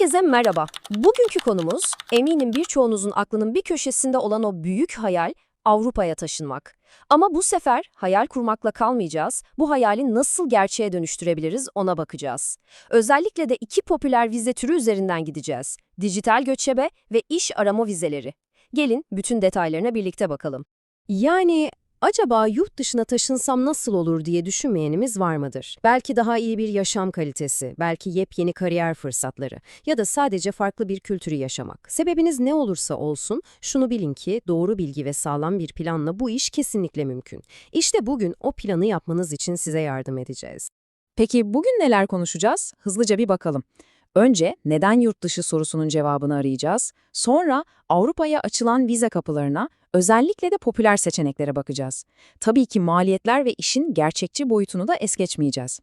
Herkese merhaba. Bugünkü konumuz eminim birçoğunuzun aklının bir köşesinde olan o büyük hayal Avrupa'ya taşınmak. Ama bu sefer hayal kurmakla kalmayacağız. Bu hayali nasıl gerçeğe dönüştürebiliriz ona bakacağız. Özellikle de iki popüler vize türü üzerinden gideceğiz. Dijital göçebe ve iş arama vizeleri. Gelin bütün detaylarına birlikte bakalım. Yani acaba yurt dışına taşınsam nasıl olur diye düşünmeyenimiz var mıdır? Belki daha iyi bir yaşam kalitesi, belki yepyeni kariyer fırsatları ya da sadece farklı bir kültürü yaşamak. Sebebiniz ne olursa olsun şunu bilin ki doğru bilgi ve sağlam bir planla bu iş kesinlikle mümkün. İşte bugün o planı yapmanız için size yardım edeceğiz. Peki bugün neler konuşacağız? Hızlıca bir bakalım. Önce neden yurt dışı sorusunun cevabını arayacağız. Sonra Avrupa'ya açılan vize kapılarına, özellikle de popüler seçeneklere bakacağız. Tabii ki maliyetler ve işin gerçekçi boyutunu da es geçmeyeceğiz.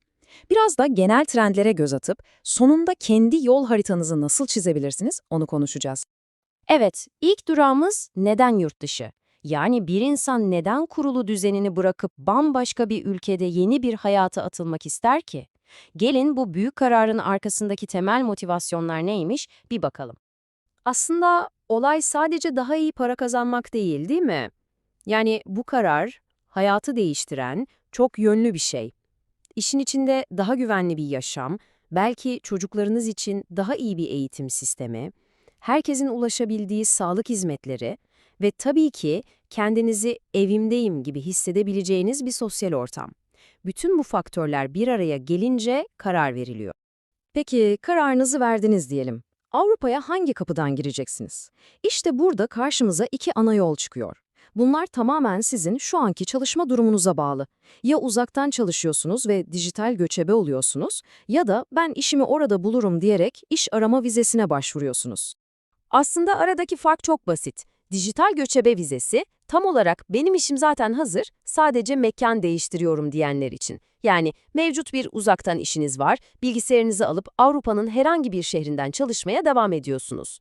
Biraz da genel trendlere göz atıp sonunda kendi yol haritanızı nasıl çizebilirsiniz onu konuşacağız. Evet, ilk durağımız neden yurt dışı? Yani bir insan neden kurulu düzenini bırakıp bambaşka bir ülkede yeni bir hayata atılmak ister ki? Gelin bu büyük kararın arkasındaki temel motivasyonlar neymiş bir bakalım. Aslında olay sadece daha iyi para kazanmak değil, değil mi? Yani bu karar hayatı değiştiren çok yönlü bir şey. İşin içinde daha güvenli bir yaşam, belki çocuklarınız için daha iyi bir eğitim sistemi, herkesin ulaşabildiği sağlık hizmetleri ve tabii ki kendinizi evimdeyim gibi hissedebileceğiniz bir sosyal ortam. Bütün bu faktörler bir araya gelince karar veriliyor. Peki kararınızı verdiniz diyelim. Avrupa'ya hangi kapıdan gireceksiniz? İşte burada karşımıza iki ana yol çıkıyor. Bunlar tamamen sizin şu anki çalışma durumunuza bağlı. Ya uzaktan çalışıyorsunuz ve dijital göçebe oluyorsunuz ya da ben işimi orada bulurum diyerek iş arama vizesine başvuruyorsunuz. Aslında aradaki fark çok basit. Dijital göçebe vizesi tam olarak benim işim zaten hazır, sadece mekan değiştiriyorum diyenler için. Yani mevcut bir uzaktan işiniz var, bilgisayarınızı alıp Avrupa'nın herhangi bir şehrinden çalışmaya devam ediyorsunuz.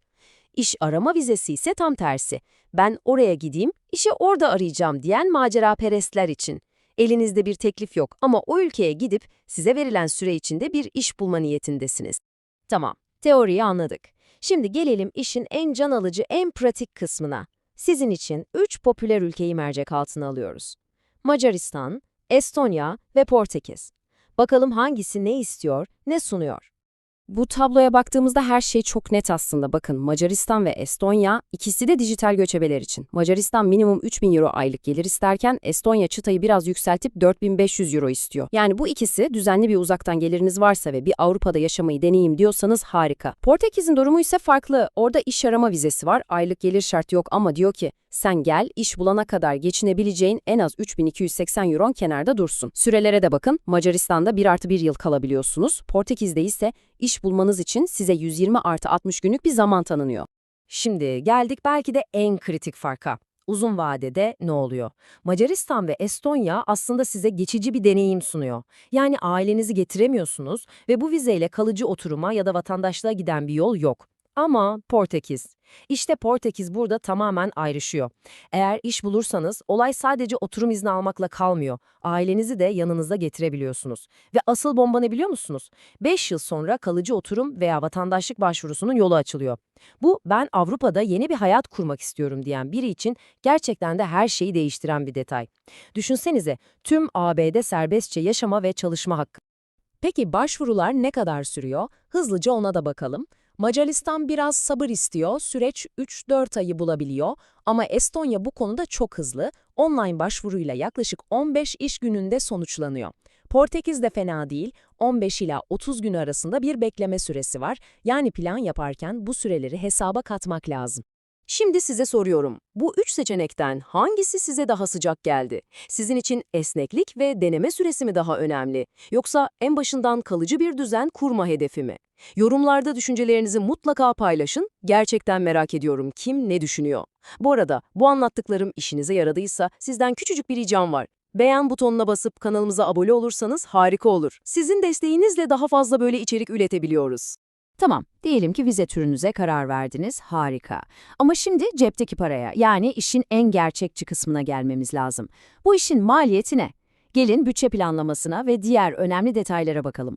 İş arama vizesi ise tam tersi. Ben oraya gideyim, işi orada arayacağım diyen maceraperestler için. Elinizde bir teklif yok ama o ülkeye gidip size verilen süre içinde bir iş bulma niyetindesiniz. Tamam, teoriyi anladık. Şimdi gelelim işin en can alıcı, en pratik kısmına. Sizin için 3 popüler ülkeyi mercek altına alıyoruz. Macaristan, Estonya ve Portekiz. Bakalım hangisi ne istiyor, ne sunuyor? Bu tabloya baktığımızda her şey çok net aslında. Bakın Macaristan ve Estonya ikisi de dijital göçebeler için. Macaristan minimum 3000 euro aylık gelir isterken Estonya çıtayı biraz yükseltip 4500 euro istiyor. Yani bu ikisi düzenli bir uzaktan geliriniz varsa ve bir Avrupa'da yaşamayı deneyeyim diyorsanız harika. Portekiz'in durumu ise farklı. Orada iş arama vizesi var. Aylık gelir şartı yok ama diyor ki sen gel, iş bulana kadar geçinebileceğin en az 3280 euro kenarda dursun. Sürelere de bakın. Macaristan'da 1 artı 1 yıl kalabiliyorsunuz. Portekiz'de ise iş bulmanız için size 120 artı 60 günlük bir zaman tanınıyor. Şimdi geldik belki de en kritik farka. Uzun vadede ne oluyor? Macaristan ve Estonya aslında size geçici bir deneyim sunuyor. Yani ailenizi getiremiyorsunuz ve bu vizeyle kalıcı oturuma ya da vatandaşlığa giden bir yol yok. Ama Portekiz. İşte Portekiz burada tamamen ayrışıyor. Eğer iş bulursanız olay sadece oturum izni almakla kalmıyor. Ailenizi de yanınıza getirebiliyorsunuz. Ve asıl bomba ne biliyor musunuz? 5 yıl sonra kalıcı oturum veya vatandaşlık başvurusunun yolu açılıyor. Bu ben Avrupa'da yeni bir hayat kurmak istiyorum diyen biri için gerçekten de her şeyi değiştiren bir detay. Düşünsenize tüm ABD serbestçe yaşama ve çalışma hakkı. Peki başvurular ne kadar sürüyor? Hızlıca ona da bakalım. Macaristan biraz sabır istiyor, süreç 3-4 ayı bulabiliyor ama Estonya bu konuda çok hızlı, online başvuruyla yaklaşık 15 iş gününde sonuçlanıyor. Portekiz de fena değil, 15 ila 30 gün arasında bir bekleme süresi var, yani plan yaparken bu süreleri hesaba katmak lazım. Şimdi size soruyorum, bu üç seçenekten hangisi size daha sıcak geldi? Sizin için esneklik ve deneme süresi mi daha önemli? Yoksa en başından kalıcı bir düzen kurma hedefi mi? Yorumlarda düşüncelerinizi mutlaka paylaşın. Gerçekten merak ediyorum kim ne düşünüyor. Bu arada bu anlattıklarım işinize yaradıysa sizden küçücük bir ricam var. Beğen butonuna basıp kanalımıza abone olursanız harika olur. Sizin desteğinizle daha fazla böyle içerik üretebiliyoruz. Tamam, diyelim ki vize türünüze karar verdiniz, harika. Ama şimdi cepteki paraya, yani işin en gerçekçi kısmına gelmemiz lazım. Bu işin maliyeti ne? Gelin bütçe planlamasına ve diğer önemli detaylara bakalım.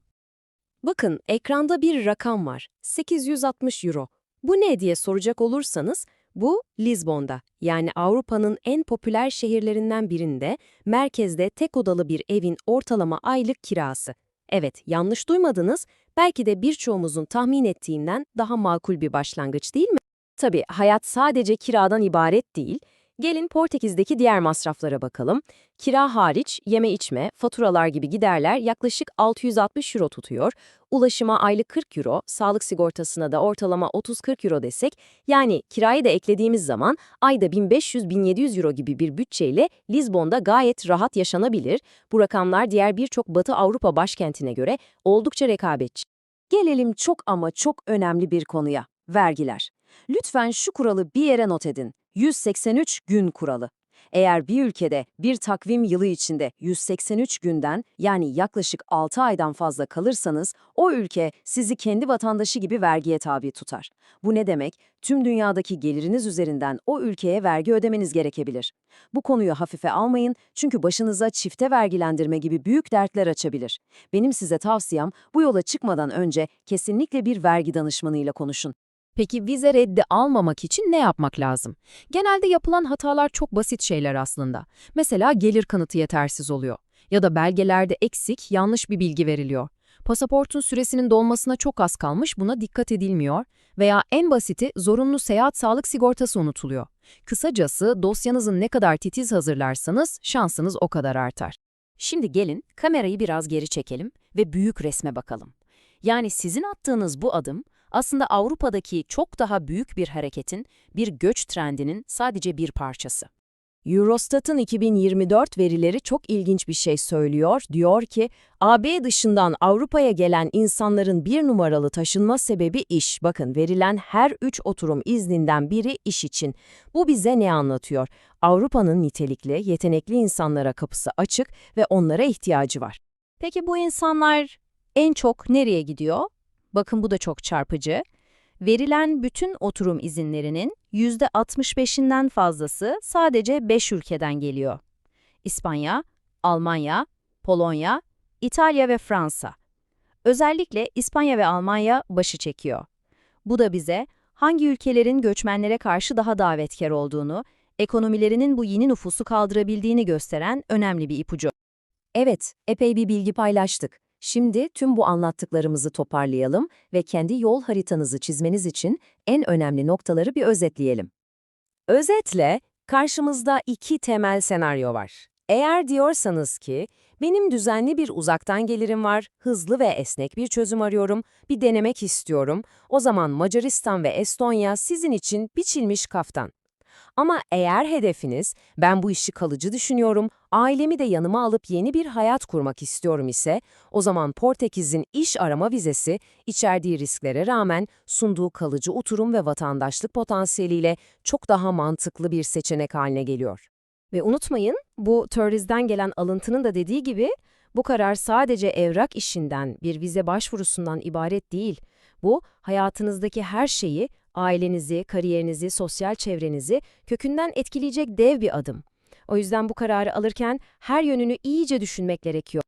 Bakın ekranda bir rakam var. 860 euro. Bu ne diye soracak olursanız bu Lizbon'da yani Avrupa'nın en popüler şehirlerinden birinde merkezde tek odalı bir evin ortalama aylık kirası. Evet yanlış duymadınız belki de birçoğumuzun tahmin ettiğinden daha makul bir başlangıç değil mi? Tabii hayat sadece kiradan ibaret değil. Gelin Portekiz'deki diğer masraflara bakalım. Kira hariç yeme içme, faturalar gibi giderler yaklaşık 660 euro tutuyor. Ulaşıma aylık 40 euro, sağlık sigortasına da ortalama 30-40 euro desek, yani kirayı da eklediğimiz zaman ayda 1500-1700 euro gibi bir bütçeyle Lizbon'da gayet rahat yaşanabilir. Bu rakamlar diğer birçok Batı Avrupa başkentine göre oldukça rekabetçi. Gelelim çok ama çok önemli bir konuya, vergiler. Lütfen şu kuralı bir yere not edin. 183 gün kuralı. Eğer bir ülkede bir takvim yılı içinde 183 günden yani yaklaşık 6 aydan fazla kalırsanız o ülke sizi kendi vatandaşı gibi vergiye tabi tutar. Bu ne demek? Tüm dünyadaki geliriniz üzerinden o ülkeye vergi ödemeniz gerekebilir. Bu konuyu hafife almayın çünkü başınıza çifte vergilendirme gibi büyük dertler açabilir. Benim size tavsiyem bu yola çıkmadan önce kesinlikle bir vergi danışmanıyla konuşun. Peki vize reddi almamak için ne yapmak lazım? Genelde yapılan hatalar çok basit şeyler aslında. Mesela gelir kanıtı yetersiz oluyor. Ya da belgelerde eksik, yanlış bir bilgi veriliyor. Pasaportun süresinin dolmasına çok az kalmış, buna dikkat edilmiyor. Veya en basiti zorunlu seyahat sağlık sigortası unutuluyor. Kısacası dosyanızı ne kadar titiz hazırlarsanız şansınız o kadar artar. Şimdi gelin kamerayı biraz geri çekelim ve büyük resme bakalım. Yani sizin attığınız bu adım aslında Avrupa'daki çok daha büyük bir hareketin, bir göç trendinin sadece bir parçası. Eurostat'ın 2024 verileri çok ilginç bir şey söylüyor. Diyor ki, AB dışından Avrupa'ya gelen insanların bir numaralı taşınma sebebi iş. Bakın verilen her üç oturum izninden biri iş için. Bu bize ne anlatıyor? Avrupa'nın nitelikli, yetenekli insanlara kapısı açık ve onlara ihtiyacı var. Peki bu insanlar en çok nereye gidiyor? Bakın bu da çok çarpıcı. Verilen bütün oturum izinlerinin %65'inden fazlası sadece 5 ülkeden geliyor. İspanya, Almanya, Polonya, İtalya ve Fransa. Özellikle İspanya ve Almanya başı çekiyor. Bu da bize hangi ülkelerin göçmenlere karşı daha davetkar olduğunu, ekonomilerinin bu yeni nüfusu kaldırabildiğini gösteren önemli bir ipucu. Evet, epey bir bilgi paylaştık. Şimdi tüm bu anlattıklarımızı toparlayalım ve kendi yol haritanızı çizmeniz için en önemli noktaları bir özetleyelim. Özetle, karşımızda iki temel senaryo var. Eğer diyorsanız ki, benim düzenli bir uzaktan gelirim var, hızlı ve esnek bir çözüm arıyorum, bir denemek istiyorum, o zaman Macaristan ve Estonya sizin için biçilmiş kaftan. Ama eğer hedefiniz, ben bu işi kalıcı düşünüyorum, ailemi de yanıma alıp yeni bir hayat kurmak istiyorum ise, o zaman Portekiz'in iş arama vizesi, içerdiği risklere rağmen sunduğu kalıcı oturum ve vatandaşlık potansiyeliyle çok daha mantıklı bir seçenek haline geliyor. Ve unutmayın, bu Töriz'den gelen alıntının da dediği gibi, bu karar sadece evrak işinden, bir vize başvurusundan ibaret değil. Bu, hayatınızdaki her şeyi, ailenizi, kariyerinizi, sosyal çevrenizi kökünden etkileyecek dev bir adım. O yüzden bu kararı alırken her yönünü iyice düşünmek gerekiyor.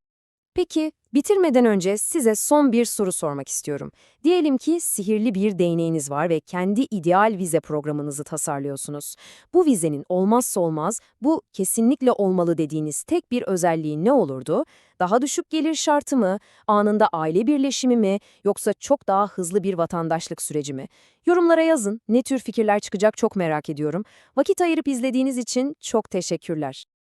Peki, bitirmeden önce size son bir soru sormak istiyorum. Diyelim ki sihirli bir değneğiniz var ve kendi ideal vize programınızı tasarlıyorsunuz. Bu vizenin olmazsa olmaz, bu kesinlikle olmalı dediğiniz tek bir özelliği ne olurdu? Daha düşük gelir şartı mı, anında aile birleşimi mi, yoksa çok daha hızlı bir vatandaşlık süreci mi? Yorumlara yazın, ne tür fikirler çıkacak çok merak ediyorum. Vakit ayırıp izlediğiniz için çok teşekkürler.